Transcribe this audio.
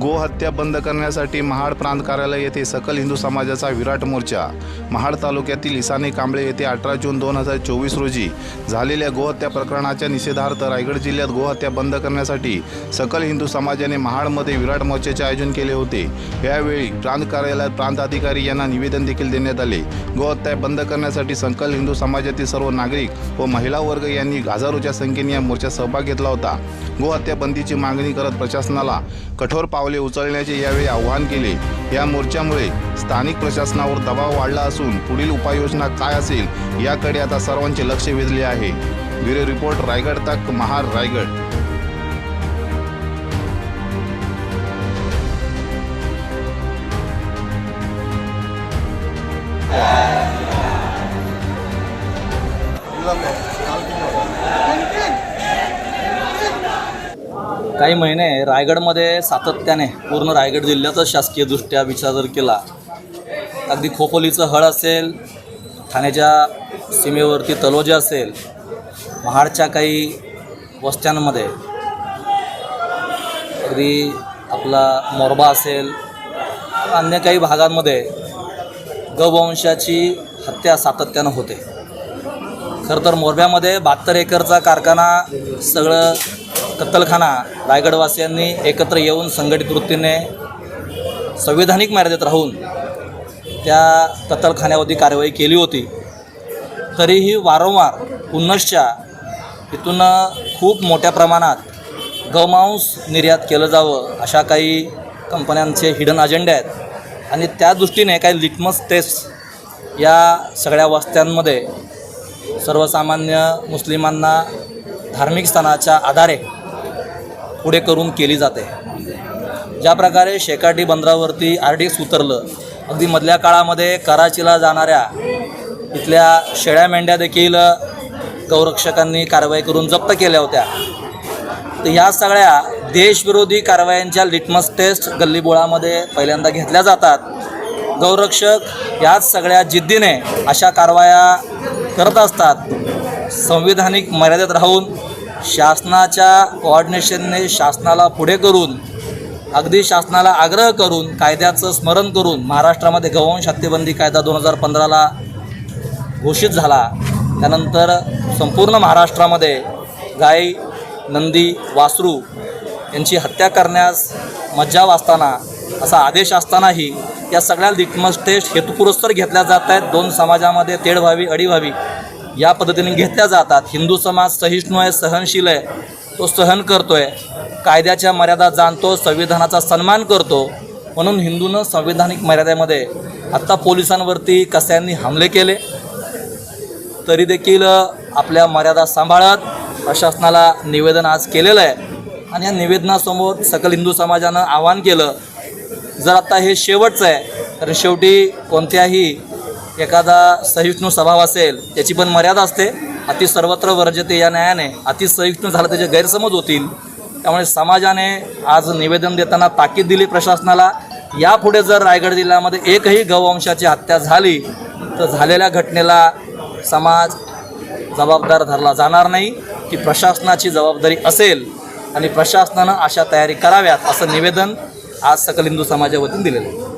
गोहत्या बंद करण्यासाठी महाड प्रांत कार्यालय येथे सकल हिंदू समाजाचा विराट मोर्चा. महाड तालुक्यातील इसाने कांबळे येथे अठरा जून दोन हजार चोवीस रोजी झालेल्या गोहत्या प्रकरणाच्या निषेधार्थ रायगड जिल्ह्यात गोहत्या बंद करण्यासाठी सकल हिंदू समाजाने महाडमध्ये विराट मोर्चाचे आयोजन केले होते. यावेळी प्रांत कार्यालयात प्रांत अधिकारी यांना निवेदन देखील देण्यात आले. गोहत्या बंद करण्यासाठी सकल हिंदू समाजातील सर्व नागरिक व महिला वर्ग यांनी हजारोच्या संख्येने या मोर्चात सहभाग घेतला होता. गोहत्या बंदीची मागणी करत प्रशासनाला कठोर पाव पावले उचलण्याचे यावेळी आवाहन केले. या मोर्चामुळे स्थानिक प्रशासनावर दबाव वाढला असून पुढील उपाययोजना काय असेल याकडे आता सर्वांचे लक्ष वेधले आहे. ब्युरो रिपोर्ट रायगड तक महार रायगड. काही महिने रायगडमध्ये सातत्याने पूर्ण रायगड जिल्ह्याचा शासकीयदृष्ट्या विचार जर केला अगदी खोपोलीचं हळ असेल ठाण्याच्या सीमेवरती तलोजे असेल महाडच्या काही वस्त्यांमध्ये अगदी आपला मोरबा असेल अन्य काही भागांमध्ये गवंशाची हत्या सातत्यानं होते. खरं तर मोरब्यामध्ये बहात्तर एकरचा कारखाना सगळं कत्तलखाना रायगडवासियांनी एकत्र येऊन संघटित वृत्तीने संविधानिक मर्यादेत राहून त्या कत्तलखान्यावरती कारवाई केली होती. तरीही वारंवार पुनश्च्या इथून खूप मोठ्या प्रमाणात गमांस निर्यात केलं जावं अशा काही कंपन्यांचे हिडन अजेंडे आहेत. आणि त्या दृष्टीने काही लिटमस टेस्ट या सगळ्या वस्त्यांमध्ये सर्वसामान्य मुस्लिमांना धार्मिक स्थानाच्या आधारे पुढे करून केली जाते. ज्या प्रकारे शेकाटी बंदरावरती आर डी एक्स उतरलं अगदी मधल्या काळामध्ये कराचीला जाणाऱ्या इथल्या शेळ्या मेंढ्या देखील गौरक्षकांनी कारवाई करून जप्त केल्या होत्या. तर ह्या सगळ्या देशविरोधी कारवायांच्या लिटमस टेस्ट गल्लीबोळामध्ये पहिल्यांदा घेतल्या जातात. गौरक्षक याच सगळ्या जिद्दीने अशा कारवाया करत असतात. संविधानिक मर्यादेत राहून शासनाच्या कोऑर्डिनेशनने शासनाला पुढे करून अगदी शासनाला आग्रह करून कायद्याचं स्मरण करून महाराष्ट्रामध्ये गवंश हत्येबंदी कायदा दोन हजार पंधराला घोषित झाला. त्यानंतर संपूर्ण महाराष्ट्रामध्ये गाई नंदी वासरू यांची हत्या करण्यास मज्जाव असताना असा आदेश असतानाही या सगळ्या लिटमस टेस्ट हेतुपुरस्तर घेतल्या जात आहेत. दोन समाजामध्ये तेढ व्हावी अडी व्हावी या पद्धतीने घेतल्या जातात. हिंदू समाज सहिष्णू आहे सहनशील आहे तो सहन करतो आहे कायद्याच्या मर्यादा जाणतो संविधानाचा सन्मान करतो. म्हणून हिंदूनं संविधानिक मर्यादेमध्ये आत्ता पोलिसांवरती कस्यांनी हमले केले. तरी देखील आपल्या मर्यादा सांभाळत प्रशासनाला निवेदन आज केलेलं आहे. आणि या निवेदनासमोर सकल हिंदू समाजानं आवाहन केलं जर आता हे शेवटचं आहे तर शेवटी कोणत्याही एखादा सहिष्णू स्वभाव असेल त्याची पण मर्यादा असते. अति सर्वत्र वर्जते या न्यायाने. अति सहिष्णू झालं त्याचे गैरसमज होतील त्यामुळे समाजाने आज निवेदन देताना ताकीद दिली प्रशासनाला. यापुढे जर रायगड जिल्ह्यामध्ये एकही गौवंशाची हत्या झाली तर झालेल्या घटनेला समाज जबाबदार धरला जाणार नाही. ती प्रशासनाची जबाबदारी असेल आणि प्रशासनानं अशा तयारी कराव्यात असं निवेदन आज सकल हिंदू समाजावरून दिलेलं आहे.